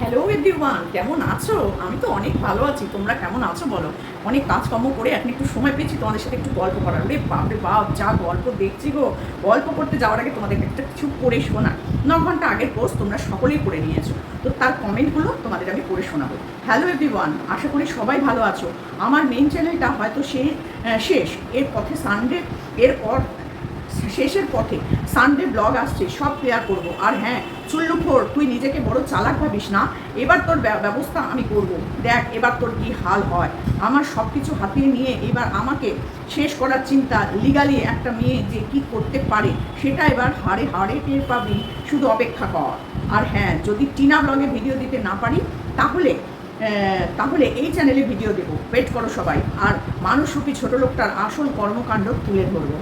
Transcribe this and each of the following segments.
Hello everyone কেমন আছো? আমি তো অনেক ভালো আছি। তোমরা কেমন আছো বলো? অনেক কাজকর্ম করে এখন একটু সময় পেয়েছি তোমাদের সাথে একটু গল্প করার। রে বাপরে বাপ, যা গল্প দেখছি গো। গল্প করতে যাওয়ার আগে তোমাদের একটা কিছু পড়ে শোনা। ন ঘণ্টা আগের পোস্ট তোমরা সকলেই পড়ে নিয়েছো। তো তার কমেন্টগুলো তোমাদের আমি পড়ে শোনাবো। হ্যালো এভরিওয়ান আশা করি সবাই ভালো আছো। আমার মেন চ্যানেলটা হয়তো সে শেষ। এর পথে সানডে এরপর শেষের পথে সানডে ব্লগ আসছে, সব ক্লিয়ার করব। আর হ্যাঁ চুল্লুফোর তুই নিজেকে বড় চালাক ভাবিস না। এবার তোর ব্য- ব্যবস্থা আমি করব। দেখ, এবার তোর কি হাল হয়। আমার সব কিছু হাতিয়ে নিয়ে এবার আমাকে শেষ করার চিন্তা লিগালি একটা মেয়ে যে কি করতে পারে, সেটা এবার হাড়ে হাড়ে টের পাবি। শুধু অপেক্ষা কর। আর হ্যাঁ যদি টিনা ব্লগে ভিডিও দিতে না পারি, তাহলে তাহলে এই চ্যানেলে ভিডিও দেবো। ওয়েট করো সবাই। আর মানুষরূপী ছোট লোকটার আসল কর্মকাণ্ড তুলে ধরবো।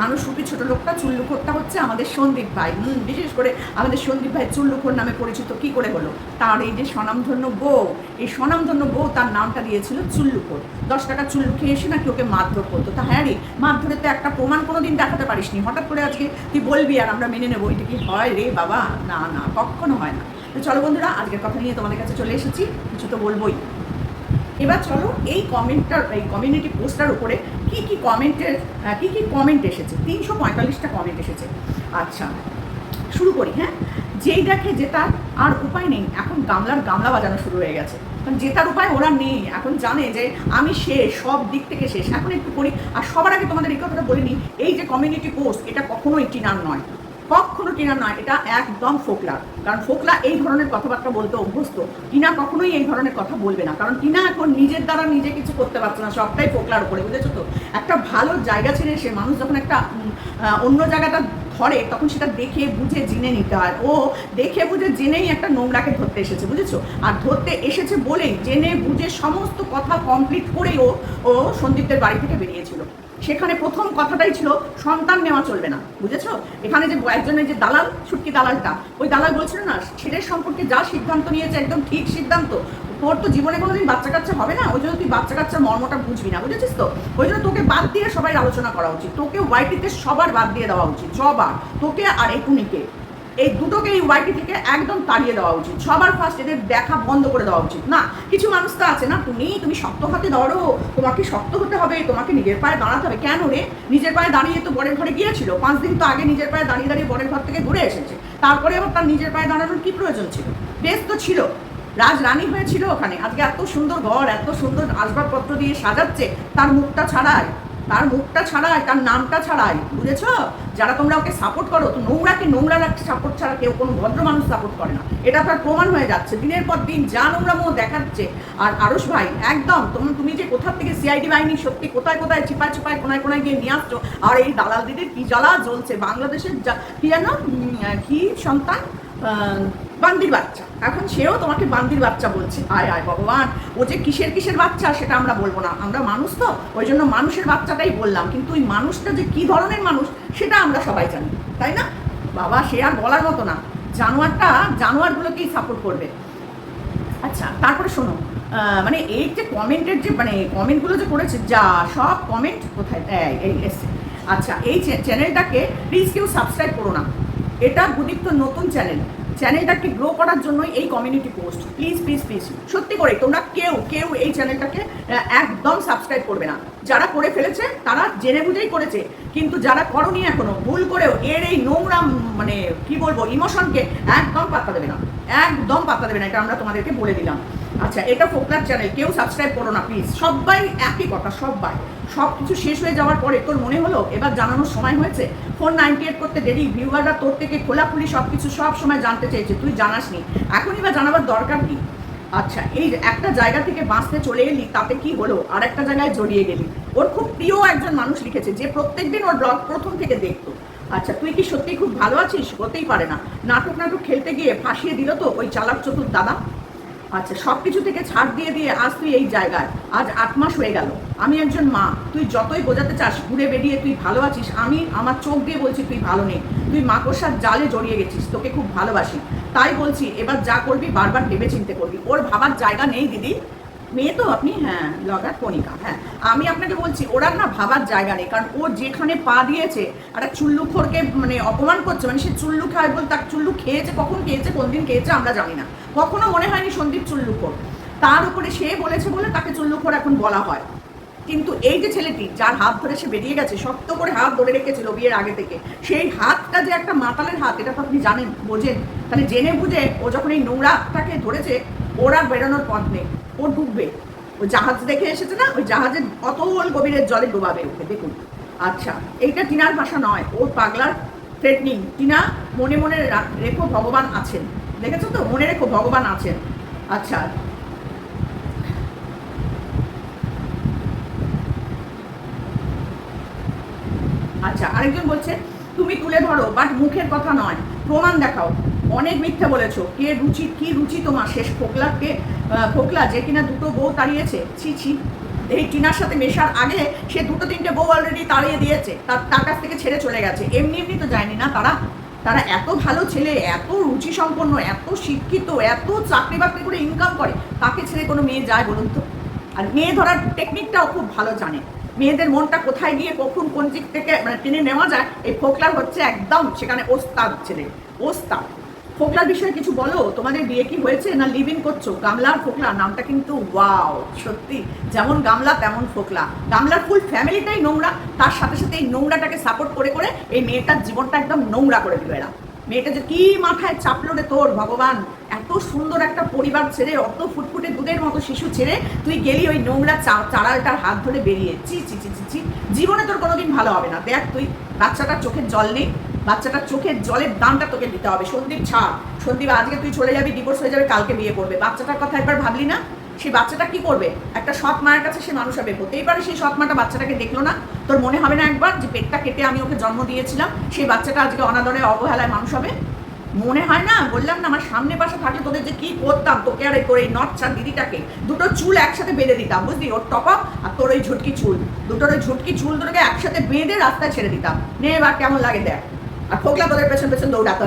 মানুষরূপী ছোট লোকটা চুল্লুখোরটা হচ্ছে আমাদের সন্দীপ ভাই। বিশেষ করে আমাদের সন্দীপ ভাই চুল্লুখোর নামে পরিচিত। কি করে হলো? তার এই যে স্বনামধন্য বউ, এই স্বনামধন্য বউ তার নামটা দিয়েছিল চুল্লুখোর। দশ টাকা চুল্লু খেয়ে এসে নাকি ওকে মারধর করতো। তা হ্যাঁ রে, মারধরে তো একটা প্রমাণ কোনো দিন দেখাতে পারিসনি। হঠাৎ করে আজকে তুই বলবি আর আমরা মেনে নেব। এটা কি হয় রে বাবা? না না, কখনো হয় না। তো চলো বন্ধুরা, আজকের কথা নিয়ে তোমাদের কাছে চলে এসেছি। কিছু তো বলবোই। এবার চলো এই কমেন্টটার, এই কমিউনিটি পোস্টার উপরে কি কি কমেন্টের কি কি কমেন্ট এসেছে? তিনশো পঁয়তাল্লিশটা কমেন্ট এসেছে। আচ্ছা শুরু করি হ্যাঁ? যেই দেখে জেতার আর উপায় নেই। এখন গামলার গামলা বাজানো শুরু হয়ে গেছে। কারণ জেতার উপায় ওরা নেই। এখন জানে যে আমি শেষ, সব দিক থেকে শেষ। এখন একটু করি। আর সবার আগে তোমাদের এই কথাটা বলে নিই, এই যে কমিউনিটি পোস্ট এটা কখনোই টিনার নয়। কখনো টিনা নয় এটা একদম ফোকলা। কারণ ফোকলা এই ধরনের কথাবার্তা বলতে অভ্যস্ত। টিনা কখনোই এই ধরনের কথা বলবে না। কারণ টিনা এখন নিজের দ্বারা নিজে কিছু করতে পারছে না, সবটাই ফোকলার উপরে, বুঝেছ তো? একটা ভালো জায়গা ছেড়ে এসে মানুষ যখন একটা অন্য জায়গাটা ধরে, তখন সেটা দেখে বুঝে জেনে নিতে হয়। ও দেখে বুঝে জেনেই একটা নোংরাকে ধরতে এসেছে, বুঝেছ? আর ধরতে এসেছে বলেই, জেনে বুঝে সমস্ত কথা কমপ্লিট করেই ও ও সন্দীপদের বাড়ি থেকে বেরিয়েছিল। সেখানে প্রথম কথাটাই ছিল, সন্তান নেওয়া চলবে না। বুঝেছ? এখানে যে একজনের যে দালাল ছুটকি দালালটা, ওই দালাল বলছিল না, ছেলের সম্পর্কে যা সিদ্ধান্ত নিয়েছে, একদম ঠিক সিদ্ধান্ত, তোর তো জীবনে কোনোদিন বাচ্চা কাচ্চা হবে না, ওই জন্য তুই বাচ্চা কাচ্চার মর্মটা বুঝবি না, বুঝেছিস তো? ওই জন্য তোকে বাদ দিয়ে সবাই আলোচনা করা উচিত, তোকে ওয়াইটিতে সবার বাদ দিয়ে দেওয়া উচিত সবার তোকে আর একুনিকে। এই দুটোকে এই ওয়াইটি থেকে একদম তাড়িয়ে দেওয়া উচিত। সবার ফার্স্ট এদের দেখা বন্ধ করে দেওয়া উচিত। না, কিছু মানুষ তো আছে না, তুমি তুমি শক্ত হাতে ধরো, তোমাকে শক্ত হতে হবে, তোমাকে নিজের পায়ে দাঁড়াতে হবে। কেন রে? নিজের পায়ে দাঁড়িয়ে তো বরের ঘরে গিয়েছিল। পাঁচ দিন তো আগে নিজের পায়ে দাঁড়িয়ে দাঁড়িয়ে বরের ঘর থেকে ঘুরে এসেছে। তারপরে আবার তার নিজের পায়ে দাঁড়ানোর কি প্রয়োজন ছিল? বেশ তো ছিল। রাজ রানী হয়েছিল ওখানে। আজকে এত সুন্দর ঘর, এত সুন্দর আসবাবপত্র দিয়ে সাজাচ্ছে, তার মুখটা ছাড়ায় তার মুখটা ছাড়ায় তার নামটা ছাড়ায় বুঝেছ? যারা তোমরা ওকে সাপোর্ট করো তো নোংরাকে নোংরা সাপোর্ট ছাড়া কেউ কোনো ভদ্র মানুষ সাপোর্ট করে না। এটা তার প্রমাণ হয়ে যাচ্ছে। দিনের পর দিন যা নোংরামো দেখাচ্ছে। আর আরুষ ভাই একদম তুমি তুমি যে কোথা থেকে সিআইডি বাহিনী সত্যি কোথায় কোথায় চিপায় চিপায় কোনায় কোনায় গিয়ে নিয়ে আসছো? আর এই দালাল দিদির কি জ্বালা জ্বলছে? বাংলাদেশের কি উম, কি সন্তান? বান্দির বাচ্চা। এখন সেও তোমাকে বান্দির বাচ্চা বলছে। আয় আয় ভগবান। ও যে কিসের কিসের বাচ্চা, সেটা আমরা বলব না। আমরা মানুষ তো, ওই জন্য মানুষের বাচ্চাটাই বললাম। কিন্তু ওই মানুষটা যে কি ধরনের মানুষ, সেটা আমরা সবাই জানি। তাই না? বাবা, সে আর বলার মতো না। জানোয়ারটা, জানোয়ারগুলোকেই সাপোর্ট করবে। আচ্ছা তারপরে শোনো। মানে এই যে কমেন্টের যে মানে কমেন্টগুলো যে করেছে, যা সব কমেন্ট কোথায়? এই এসছে। আচ্ছা এই চ্যানেলটাকে প্লিজ কেউ সাবস্ক্রাইব করো না। এটা গুদীপ্ত নতুন চ্যানেল। চ্যানেলটাকে গ্রো করার জন্যই এই community post please please please সত্যি করে, তোমরা কেউ কেউ এই চ্যানেলটাকে একদম সাবস্ক্রাইব করবে না। যারা করে ফেলেছে, তারা জেনে বুঝেই করেছে। কিন্তু যারা করনি এখনও, ভুল করেও এর এই নোংরা মানে কি বলব ইমোশনকে একদম পাত্তা দেবে না। একদম পাত্তা দেবে না, এটা আমরা তোমাদেরকে বলে দিলাম। আচ্ছা এটা ফোকলার চ্যানেল, কেউ সাবস্ক্রাইব করো না প্লিজ সবাই একই কথা, সবাই। সব কিছু শেষ হয়ে যাওয়ার পরে তোর মনে হলো, এবার জানানোর সময় হয়েছে। ফোন নাইনটি এইট করতে দেরি ভিউয়াররা তোর থেকে খোলাখুলি সব কিছু সব সময় জানতে চেয়েছে, তুই জানাসনি। এখনই বা জানাবার দরকার কি? আচ্ছা এই একটা জায়গা থেকে বাঁচতে চলে এলি, তাতে কি হলো? আর একটা জায়গায় জড়িয়ে গেলি। ওর খুব প্রিয় একজন মানুষ লিখেছে, যে প্রত্যেকদিন ওর ব্লগ প্রথম থেকে দেখতো। আচ্ছা তুই কি সত্যি খুব ভালো আছিস? হতেই পারে না। নাটক নাটক খেলতে গিয়ে ফাঁসিয়ে দিল তো ওই চালাক চতুর দাদা? আচ্ছা সব কিছু থেকে ছাড় দিয়ে দিয়ে আজ তুই এই জায়গায়, আজ আট মাস হয়ে গেল। আমি একজন মা, তুই যতই বোঝাতে চাস, ঘুরে বেরিয়ে তুই ভালো আছিস, আমি আমার চোখ দিয়ে বলছি তুই ভালো নেই। তুই মাকড়সার জালে জড়িয়ে গেছিস, তোকে খুব ভালোবাসি। তাই বলছি, এবার যা করবি, বারবার ভেবে চিনতে করবি। ওর ভাবার জায়গা নেই, দিদি। মেয়ে তো আপনি হ্যাঁ ব্লগার কণিকা হ্যাঁ। আমি আপনাকে বলছি, ওরা না ভাবার জায়গা নেই, কারণ ও যেখানে পা দিয়েছে, একটা চুল্লুখোরকে মানে অপমান করছে মানে সে চুল্লু খায় বল, তার চুল্লু খেয়েছে, কখন খেয়েছে কোন দিন খেয়েছে, আমরা জানি না। কখনো মনে হয়নি সন্দীপ চুল্লুখোর তার উপরে সে বলেছে বলে তাকে চুল্লুখোর এখন বলা হয়। কিন্তু এই যে ছেলেটি, যার হাত ধরে সে বেরিয়ে গেছে, শক্ত করে হাত ধরে রেখেছিল বিয়ের আগে থেকে, সেই হাতটা যে একটা মাতালের হাত, এটা তো আপনি জানেন, বোঝেন। তাহলে জেনে বুঝে ও যখন এই নোংরাটাকে ধরেছে, ওর বেরোনোর পথ নেই। ও ডুববে। ওই জাহাজ দেখে এসেছে না? ওই জাহাজের অতল গভীরের জলে ডোবাবে ওকে, দেখুন। আচ্ছা এইটা টিনার ভাষা নয় ও পাগলার থ্রেটনিং টিনা মনে মনে রেখো, ভগবান আছেন। দেখেছ তো? মনে রেখো ভগবান আছেন। আচ্ছা। আচ্ছা আরেকজন বলছে তুমি তুলে ধরো বাট মুখের কথা নয়। প্রমাণ দেখাও। অনেক মিথ্যা বলেছ। কে রুচি কি রুচি তোমার? শেষ ফোকলাকে আহ, ফোকলা যে কিনা দুটো বউ তাড়িয়েছে। ছি ছি। এই টিনার সাথে মেশার আগে সে দুটো তিনটে বউ অলরেডি তাড়িয়ে দিয়েছে। তার তার কাছ থেকে ছেড়ে চলে গেছে। এমনি এমনি তো যায়নি না তারা? তারা এত ভালো ছেলে, এত রুচি সম্পন্ন এত শিক্ষিত, এত চাকরি বাকরি করে ইনকাম করে তাকে ছেড়ে কোনো মেয়ে যায় বলুন তো? আর মেয়ে ধরার টেকনিকটাও খুব ভালো জানে। মেয়েদের মনটা কোথায় গিয়ে, কখন কোন দিক থেকে মানে টেনে নেওয়া যায়, এই ফোকলার হচ্ছে একদম সেখানে ওস্তাদ ছেলে, ওস্তাদ। ফোকলার বিষয়ে কিছু বলো? তোমাদের বিয়ে কি হয়েছে না লিভ ইন করছ? গামলা আর ফোকলা নামটা কিন্তু ওয়াও সত্যি। যেমন গামলা, তেমন ফোকলা গামলার ফুল ফ্যামিলিটাই নোংরা, তার সাথে সাথে এই নোংরাটাকে সাপোর্ট করে করে এই মেয়েটার জীবনটা একদম নোংরা করে দিল এরা। মেয়েটা যে কি মাথায় চাপলো রে তোর, ভগবান! এত সুন্দর একটা পরিবার ছেড়ে, অত ফুটফুটে দুধের মতো শিশু ছেড়ে তুই গেলি ওই নোংরা চাড়ালটার হাত ধরে বেরিয়ে। চি চি চি চি জীবনে তোর কোনোদিন ভালো হবে না। দেখ তুই, বাচ্চাটার চোখের জল নেই বাচ্চাটার চোখের জলের দামটা তোকে দিতে হবে। সন্দীপ, ছাড়। সন্দীপ, আজকে তুই চলে যাবি ডিভোর্স হয়ে যাবে, কালকে বিয়ে করবে। বাচ্চাটার কথা একবার ভাবলি না? সেই বাচ্চাটা কি করবে? একটা সৎ মায়ের কাছে সে মানুষ হবে হতেই পারে সেই সৎ মাটা বাচ্চাটাকে দেখল না? তোর মনে হবে না একবার যে পেটটা কেটে আমি ওকে জন্ম দিয়েছিলাম? সেই বাচ্চাটা আজকে অনাদরে অবহেলায় মানুষ হবে? মনে হয় না? বললাম না, আমার সামনে পাশে থাকলে তোদের যে কি করতাম? তোকে আর তোর এই নচ্ছা দিদিটাকে দুটো চুল একসাথে বেঁধে দিতাম, বুঝলি? ওর টপ আপ আর তোর ওই ঝুটকি চুল। দুটোর ওই ঝুটকি চুল দুটোকে একসাথে বেঁধে রাস্তায় ছেড়ে দিতাম। নে এবার কেমন লাগে দেখ। আর ফোকলা তোদের পেছন পেছন দৌড়াতো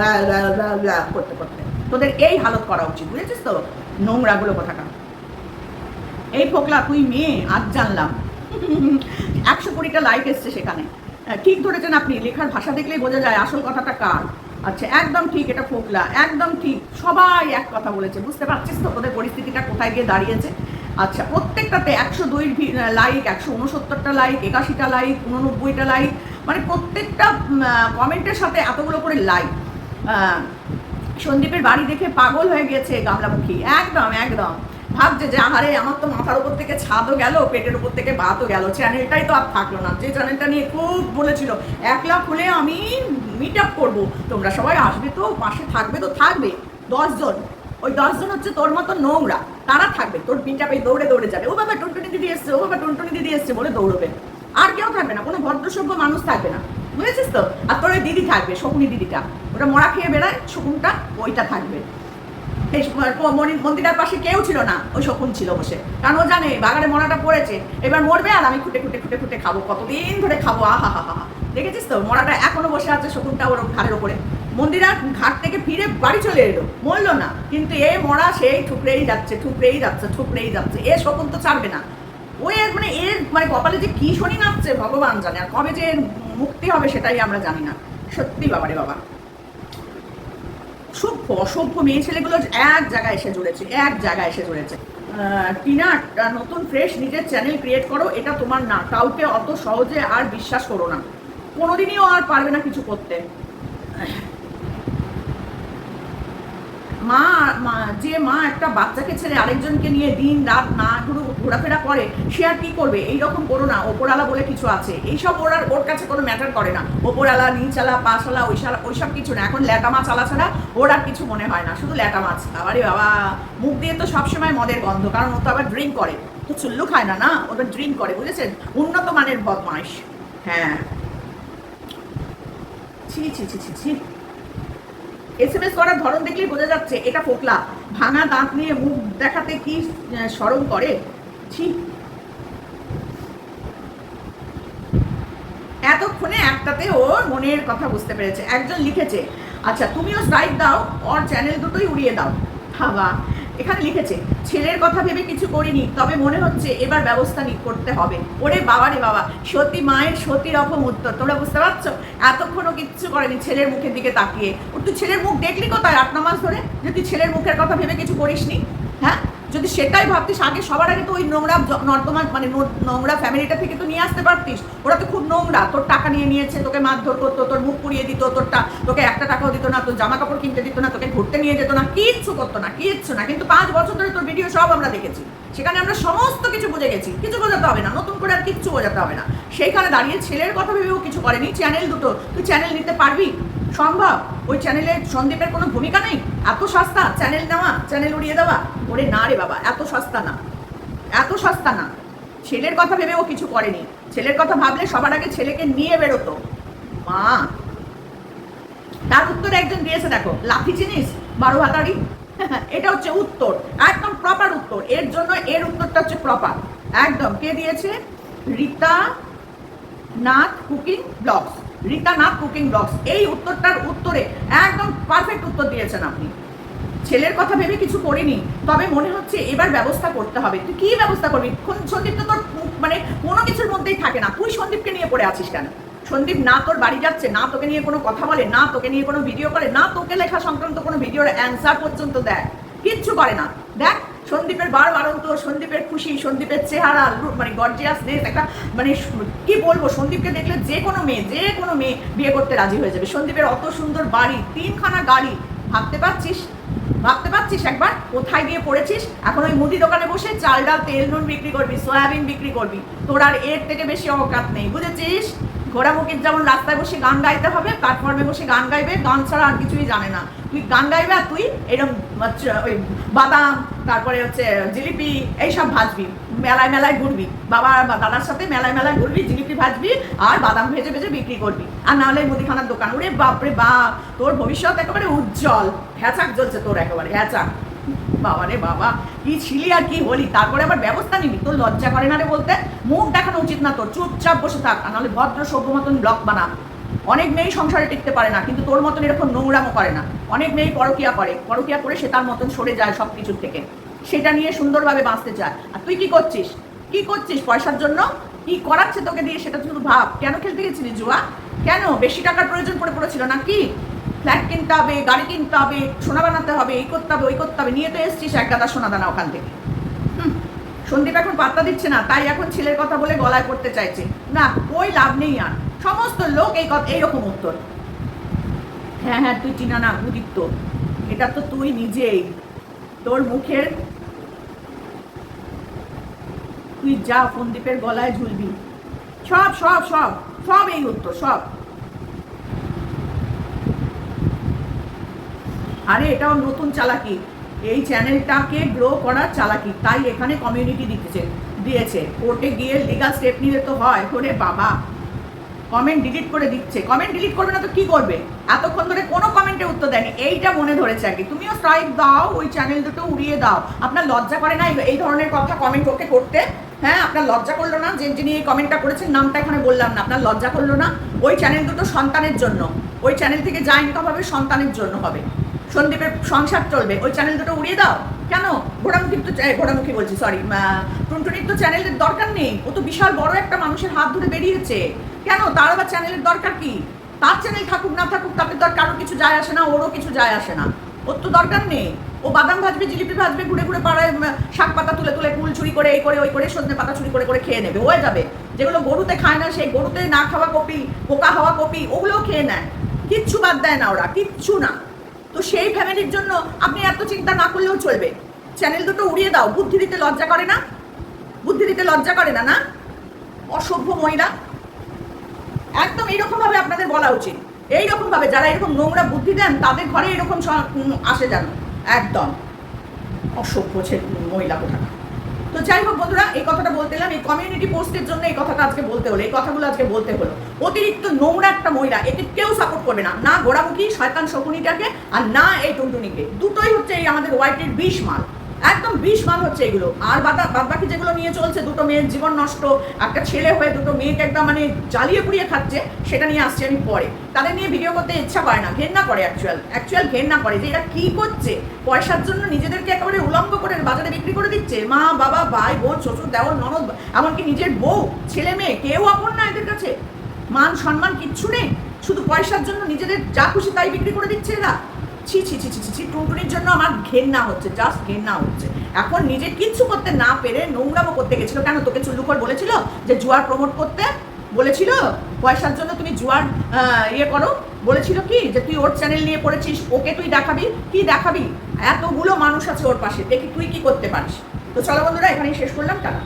করতে করতে। তোদের এই হালত করা উচিত, বুঝেছিস তো? নোংরাগুলো কোথাকার? এই ফোকলা, তুই মেয়ে, আজ জানলাম। একশো কুড়িটা লাইক এসছে সেখানে। ঠিক ধরেছেন আপনি, লেখার ভাষা দেখলেই বোঝা যায় আসল কথাটা কার। আচ্ছা একদম ঠিক এটা ফোকলা, একদম ঠিক। সবাই এক কথা বলেছে, বুঝতে পারছিস তো তোদের পরিস্থিতিটা কোথায় গিয়ে দাঁড়িয়েছে? আচ্ছা প্রত্যেকটাতে একশো দুই লাইক একশো উনসত্তরটা লাইক একাশিটা লাইক উননব্বইটা লাইক মানে প্রত্যেকটা কমেন্টের সাথে এতগুলো করে লাইক সন্দীপের বাড়ি দেখে পাগল হয়ে গেছে গামলামুখী। একদম একদম। ভাবছে যে, আহারে, আমার তো মাথার উপর থেকে ছাদও গেল, পেটের উপর থেকে ভাতও গেল। চ্যানেলটাই তো আর থাকল না। যে চ্যানেলটা নিয়ে খুব বলেছিল এক লাখ হলে আমি মিট আপ করব। তোমরা সবাই আসবে তো, পাশে থাকবে তো থাকবে। দশজন। ওই দশজন হচ্ছে তোর মতো নোংরা। তারা থাকবে তোর মিট আপে দৌড়ে দৌড়ে যাবে। ও বাবা, টুনটুনি দিদি এসছে, ও বাবা, টুনটুনি দিদি এসছে বলে দৌড়বে। আর কেউ থাকবে না, কোনো ভদ্রসভ্য মানুষ থাকবে না। বুঝেছিস তো? আর তোর ওই দিদি থাকবে, শকুনি দিদিটা। ওটা মরা খেয়ে বেড়ায়, শকুনটা ওইটা থাকবে। এই মনি- মন্দিরের পাশে কেউ ছিল না, ওই শকুন ছিল বসে। কারণ ও জানে, বাগানে মরাটা পড়েছে, এবার মরবে আর আমি খুঁটে খুঁটে খুঁটে খুঁটে খাব, কতদিন ধরে খাব, আহা হা হা। দেখেছিস তো? মরাটা এখনও বসে আছে শকুনটা ওর ঘাড়ের ওপরে। মন্দিরা ঘাট থেকে ফিরে বাড়ি চলে এলো। মরলো না। কিন্তু এ মরা সেই ঠুকরেই যাচ্ছে ঠুকরেই যাচ্ছে ঠুকরেই যাচ্ছে। এ শকুন তো ছাড়বে না। ওই এর মানে এর মানে কপালে যে কি শনি নাচছে ভগবান জানে। আর কবে যে মুক্তি হবে সেটাই আমরা জানি না। সত্যি বাবারে বাবা। সভ্য অসভ্য মেয়ে ছেলেগুলো এক জায়গায় এসে জুড়েছে এক জায়গায় এসে জুড়েছে। আহ, টিনা একটা নতুন ফ্রেশ নিজের চ্যানেল ক্রিয়েট করো এটা তোমার না। কাউকে অত সহজে আর বিশ্বাস করো না। কোনোদিনই আর পারবে না কিছু করতে। মা যে মা একটা বাচ্চাকে ছেড়ে আরেকজনকে নিয়ে দিন, রাত না ঘুরু, ঘোরাফেরা করে, সে আর কী করবে? এইরকম করো না ওপরালা বলে কিছু আছে। এইসব ওর আর, ওর কাছে কোনো ম্যাটার করে না। ওপরালা নিচালা পাশালা ওইসালা ওইসব কিছু না। এখন ল্যাটা মাছ আলা ছাড়া ওর আর কিছু মনে হয় না। শুধু ল্যাটা মাছ। আবারে বাবা, মুখ দিয়ে তো সবসময় মদের গন্ধ, কারণ ও তো আবার ড্রিঙ্ক করে। তো চুল্লু খায় না না? ওটা ড্রিঙ্ক করে, বুঝেছেন? উন্নত মানের বদমাইশ। হ্যাঁ। ছি ছি ছি ছি ছি। এসএমএস করার ধরন দেখলেই বোঝা যাচ্ছে, এটা ফোকলা। ভাঙা দাঁত নিয়ে মুখ দেখাতে কি স্মরণ করে? ছি। এতক্ষণে একটাতে ওর মনের কথা বুঝতে পেরেছে, একজন লিখেছে আচ্ছা তুমিও স্ট্রাইক দাও, ওর চ্যানেল দুটোই উড়িয়ে দাও। বাবা এখানে লিখেছে, ছেলের কথা ভেবে কিছু করিনি, তবে মনে হচ্ছে এবার ব্যবস্থা নি, করতে হবে। ওরে বাবা রে বাবা, সতী মায়ের সতী রকম উত্তর, তোমরা বুঝতে পারছ? এতক্ষণও কিচ্ছু করেনি ছেলের মুখের দিকে তাকিয়ে। তুই ছেলের মুখ দেখলি কোথায়? আট, ন মাস ধরে? যে তুই ছেলের মুখের কথা ভেবে কিছু করিসনি? হ্যাঁ? যদি সেটাই ভাবতিস, আগে সবার আগে তো ওই নোংরা নর্দমা মানে নোংরা ফ্যামিলিটা থেকে তো নিয়ে আসতে পারতিস। ওরা তো খুব নোংরা। তোর টাকা নিয়ে নিয়েছে, তোকে মারধর করতো, তোর মুখ পুড়িয়ে দিত তোর তোকে একটা টাকাও দিত না, তোর জামা কাপড় কিনতে দিত না, তোকে ঘুরতে নিয়ে যেত না, কিচ্ছু করতো না, কিচ্ছু না। কিন্তু পাঁচ বছর ধরে তোর ভিডিও সব আমরা দেখেছি। সেখানে আমরা সমস্ত কিছু বুঝে গেছি। কিছু বোঝাতে হবে না, নতুন করে আর কিচ্ছু বোঝাতে হবে না। সেইখানে দাঁড়িয়ে ছেলের কথা ভেবেও কিছু করেনি। চ্যানেল দুটো, তুই চ্যানেল নিতে পারবি? সম্ভব? ওই চ্যানেলে সন্দীপের কোনো ভূমিকা নেই? এত সস্তা? চ্যানেল নেওয়া? চ্যানেল উড়িয়ে দেওয়া? ওরে না রে বাবা, এত সস্তা না। এত সস্তা না। ছেলের কথা ভেবে ও কিছু করেনি। ছেলের কথা ভাবলে সবার আগে ছেলেকে নিয়ে বেরোতো। মা! তার উত্তরে একজন দিয়েছে, দেখো, লাঠি চিনিস? বারো হাতারি? এটা হচ্ছে উত্তর, একদম প্রপার উত্তর। এর জন্য এর উত্তরটা হচ্ছে প্রপার একদম, কে দিয়েছে? Rita Nath cooking blogs. Rita Nath cooking blogs. এই উত্তরটার উত্তরে একদম পারফেক্ট উত্তর দিয়েছেন আপনি। ছেলের কথা ভেবে কিছু করিনি, তবে মনে হচ্ছে এবার ব্যবস্থা করতে হবে। তুই কি ব্যবস্থা করবি? সন্দীপ তো তোর মানে কোনো কিছুর মধ্যেই থাকে না। তুই সন্দীপকে নিয়ে পড়ে আছিস কেন? সন্দীপ না তোর বাড়ি যাচ্ছে, না তোকে নিয়ে কোনো কথা বলে, না তোকে নিয়ে কোনো ভিডিও করে, না তোকে লেখা সংক্রান্ত কোনো ভিডিওর অ্যান্সার পর্যন্ত দেয়। কিচ্ছু করে না। দেখ সন্দীপের বার বারন্ত সন্দীপের খুশি, সন্দীপের চেহারা মানে গর্জিয়াসনেস একটা মানে কি বলব, সন্দীপকে দেখলে যে কোনো মেয়ে, যে কোনো মেয়ে বিয়ে করতে রাজি হয়ে যাবে। সন্দীপের অত সুন্দর বাড়ি, তিনখানা গাড়ি, ভাবতে পারছিস? ভাবতে পারছিস একবার? কোথায় গিয়ে পড়েছিস? এখন ওই মুদি দোকানে বসে চাল, ডাল, তেল, নুন বিক্রি করবি, সয়াবিন বিক্রি করবি। তোর আর এর থেকে বেশি অকাত নেই, বুঝেছিস? ঘোড়ামুখির যেমন রাস্তায় বসে গান গাইতে হবে প্ল্যাটফর্মে বসে গান গাইবে, গান ছাড়া আর কিছুই জানে না। তুই গান গাইবে আর তুই এরকম ওই বাদাম তারপরে হচ্ছে জিলিপি, এইসব ভাজবি, মেলায় মেলায় ঘুরবি। বাবা দাদার সাথে মেলায় মেলায় ঘুরবি, জিলিপি ভাজবি আর বাদাম ভেজে ভেজে বিক্রি করবি। আর না হলে মুদিখানার দোকান। ওরে বাপরে বাপ তোর ভবিষ্যৎ একেবারে উজ্জ্বল। হ্যাচাক জ্বলছে তোর একেবারে হ্যাচাক বাবা রে বাবা, কি ছিলি আর কি হলি? তারপরে আবার ব্যবস্থা নিবি। তোর লজ্জা করে না রে বলতে? মুখ দেখানো উচিত না তোর, চুপচাপ বসে থাক, আর নাহলে ভদ্র সভ্য মতন ব্লক বানা। অনেক মেয়েই সংসারে টিকতে পারে না, কিন্তু তোর মতন এরকম নোংরামো করে না। অনেক মেয়ে পরকিয়া করে পরকিয়া করে সে তার মতন সরে যায় সব কিছুর থেকে। সেটা নিয়ে সুন্দরভাবে বাঁচতে চায়। আর তুই কি করছিস? কি করছিস পয়সার জন্য? কি করাচ্ছে তোকে দিয়ে সেটা শুধু ভাব। কেন খেলতে গেছিলি জুয়া? কেন? বেশি টাকার প্রয়োজন পড়ে পড়েছিল না কি ফ্ল্যাট কিনতে হবে গাড়ি কিনতে হবে সোনা বানাতে হবে এই করতে হবে ওই করতে হবে। নিয়ে তো এসছিস এক গাদা সোনা দানা ওখান থেকে। হুম, সন্দীপ এখন পাত্তা দিচ্ছে না তাই এখন ছেলের কথা বলে গলায় করতে চাইছে। না ওই লাভ নেই আর। সমস্ত লোক এই কথা এইরকম উত্তর। হ্যাঁ হ্যাঁ তুই চিনা না উদিত্য এটা তো তুই নিজেই। তোর মুখের তুই যা ফন্দীপের গলায় ঝুলবি। সব সব সব সব এই উত্তর, সব। আরে, এটাও নতুন চালাকি। এই চ্যানেলটাকে গ্রো করার চালাকি। তাই এখানে কমিউনিটি দিতেছে, দিয়েছে। কোর্টে গিয়ে লিগাল স্টেপ নিলে তো হয়। ওরে বাবা। কমেন্ট ডিলিট করে দিচ্ছে। কমেন্ট ডিলিট করবে না তো কি করবে? এতক্ষণ ধরে কোনো কমেন্টে উত্তর দেয়নি। এইটা মনে ধরেছে আর কি। তুমিও স্ট্রাইক দাও, ওই চ্যানেল দুটো উড়িয়ে দাও। আপনার লজ্জা করে না এই- ধরনের কথা কমেন্ট ওকে করতে? হ্যাঁ আপনার লজ্জা করল না যে যিনি এই কমেন্টটা করেছেন, নামটা এখানে বললাম না। আপনার লজ্জা করল না ওই চ্যানেল দুটো সন্তানের জন্য। ওই চ্যানেল থেকে যা ইনকাম হবে সন্তানের জন্য হবে। সন্দীপের সংসার চলবে। ওই চ্যানেল দুটো উড়িয়ে দাও। কেন? ঘোড়ামুখির তো ঘোড়ামুখী বলছি সরি টুনটুনির তো চ্যানেলের দরকার নেই। ও তো বিশাল বড় একটা মানুষের হাত ধরে বেরিয়েছে। কেন? তার আবার চ্যানেলের দরকার কি? তার চ্যানেল থাকুক, না থাকুক, তাতে তো আর কারোর কিছু যায় আসে না, ওরও কিছু যায় আসে না। ওর তো দরকার নেই। ও বাদাম ভাজবে, জিলিপি ভাজবে, ঘুরে ঘুরে পাড়ায় শাক পাতা তুলে তুলে কুল চুরি করে, এই করে, ওই করে, সজনে পাতা চুরি করে করে খেয়ে নেবে। হয়ে যাবে। যেগুলো গরুতে খায় না, সেই গরুতে না খাওয়া কপি, পোকা হওয়া কপি, ওগুলোও খেয়ে নেয়। কিচ্ছু বাদ দেয় না ওরা, কিচ্ছু না। তো সেই ফ্যামিলির জন্য আপনি এত চিন্তা না করলেও চলবে। চ্যানেল দুটো উড়িয়ে দাও। বুদ্ধি দিতে লজ্জা করে না? বুদ্ধি দিতে লজ্জা করে না না? অসভ্য মহিলা। একদম এইরকম ভাবে আপনাদের বলা উচিত। এইরকম ভাবে যারা এরকম নোংরা বুদ্ধি দেন, তাদের ঘরে এরকম আসে যেন। একদম। অসভ্য মহিলা কোথাকা তো যাই হোক বন্ধুরা, এই কথাটা বলতে এলাম। এই কমিউনিটি পোস্টের জন্য এই কথাটা আজকে বলতে হলো, এই কথাগুলো আজকে বলতে হলো। অতিরিক্ত নোংরা একটা মহিলা, একে কেউ সাপোর্ট করবে না। না গোড়ামুখী, শয়তান শকুনিটাকে, আর না এই টুনটুনিকে। দুটোই হচ্ছে এই আমাদের হোয়াইটের বিষ মাল একদম বিষ মাল হচ্ছে এগুলো। আর বাদা বাদ বাকি যেগুলো নিয়ে চলছে, দুটো মেয়ের জীবন নষ্ট, একটা ছেলে হয়ে দুটো মেয়েকে একদম মানে জ্বালিয়ে পুড়িয়ে খাচ্ছে, সেটা নিয়ে আসছি আমি পরে। তাদের নিয়ে ভিডিও করতে ইচ্ছা করে না, ঘেন্না করে অ্যাকচুয়াল অ্যাকচুয়াল ঘেন্না করে যে এরা কি করছে। পয়সার জন্য নিজেদেরকে একেবারে উলঙ্গ করে বাজারে বিক্রি করে দিচ্ছে। মা, বাবা, ভাই, বোন, শ্বশুর দেওয়ার ননদ, এমনকি নিজের বউ, ছেলে, মেয়ে, কেউ আপন না এদের কাছে। মান, সম্মান কিচ্ছু নেই। শুধু পয়সার জন্য নিজেদের যা খুশি তাই বিক্রি করে দিচ্ছে এরা। ছি ছি ছি ছি ছি, টুনটুনির জন্য আমার ঘেন্না হচ্ছে জাস্ট ঘেন্না হচ্ছে। এখন নিজে কিচ্ছু করতে না পেরে নোংরামো করতে গেছিল। কেন তোকে চুল্লুকর বলেছিল যে জুয়ার প্রমোট করতে? বলেছিল? পয়সার জন্য তুমি জুয়ার ইয়ে করো। বলেছিল কি? যে তুই ওর চ্যানেল নিয়ে পড়েছিস, ওকে তুই দেখাবি। কি দেখাবি? এতগুলো মানুষ আছে ওর পাশে। দেখি তুই কি করতে পারিস। তো চলো বন্ধুরা, এখানেই শেষ করলাম টাকা